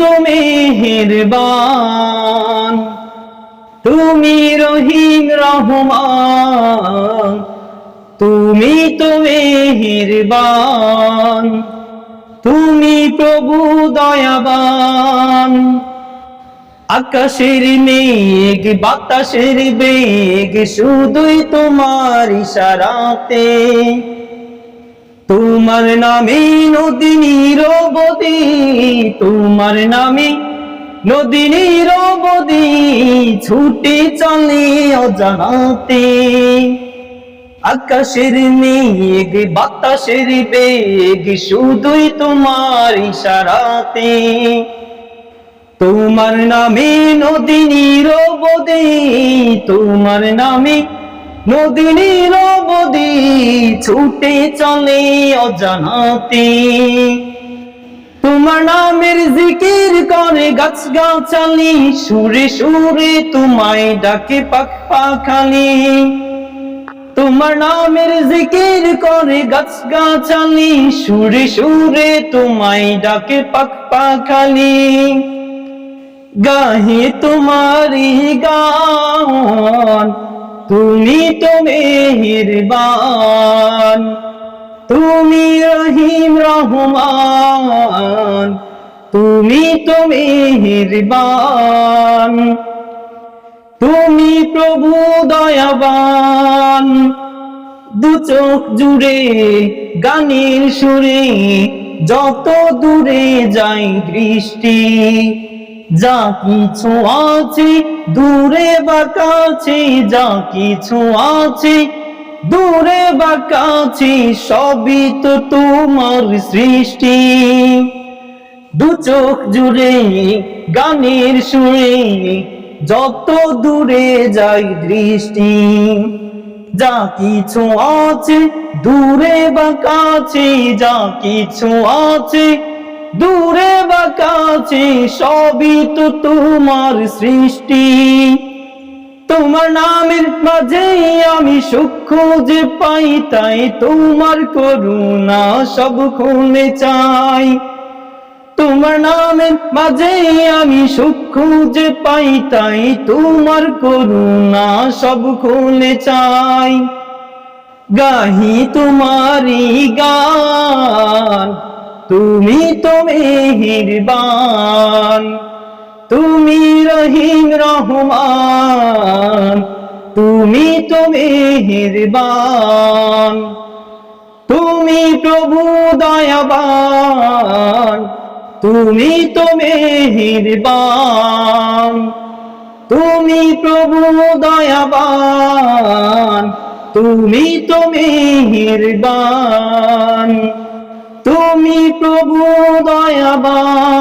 তো মেহেরবান তুমি রহিম রহমান, তুমি তো মেহেরবান তুমি প্রভু দয়াবান। আকাশের মেঘ, বাতাসের বেগ, শুধুই তোমার ইশারাতে। তোমার নামে নদী নিরবদি তোমার নামে নদী ছুটে চলে অজানাতে। আকাশের মেঘ, বাতাসের বেগ, শুধুই তোমার ইশারাতে। তোমার নামে নদী তোমার নামে নদী নিরবদি ছুটে চলে অজানাতে। তোমার নামের জিকির করে গাছ গাছালি, সুরে সুরে তোমায় ডাকে পাখ পাখালি। তোমার নামের জিকির করে গাছ গাছালি, সুরে সুরে তোমায় ডাকে পাখ পাখালি। গাহি তোমারি গান তুমি তো মেহেরবান, তুমি রহিম রহমান, তুমি তো মেহেরবান, তুমি প্রভু দয়াবান। দু চোখ জুড়ে গানের সুরে যত দূরে যাই দৃষ্টি যা কিছু আছে, দূরে বা কাছে, যা কিছু আছে, দূরে বা কাছে, সবই তো তোমার সৃষ্টি। দু চোখ জুড়ে গানের সুরে যত দূরে যাই দৃষ্টি, যা কিছু আছে, দূরে বা কাছে, যা কিছু আছে দূরে বা কাছে সবই তো তোমার সৃষ্টি। তোমার নামের মাঝে আমি সুখ খুঁজে পাই, তাই তোমার করুণা সব খুলে চাই। তোমার নামের মাঝে আমি সুখ খুঁজে পাই, তাই তোমার করুণা সব খুলে চাই। গাহি তোমারি গান তুমি তো মেহেরবান তুমি রহিম রহমান, তুমি তো মেহেরবান তুমি প্রভু দয়াবান, তুমি তো মেহেরবান তুমি প্রভু দয়াবান, তুমি তো মেহেরবান প্রভু দয়াবান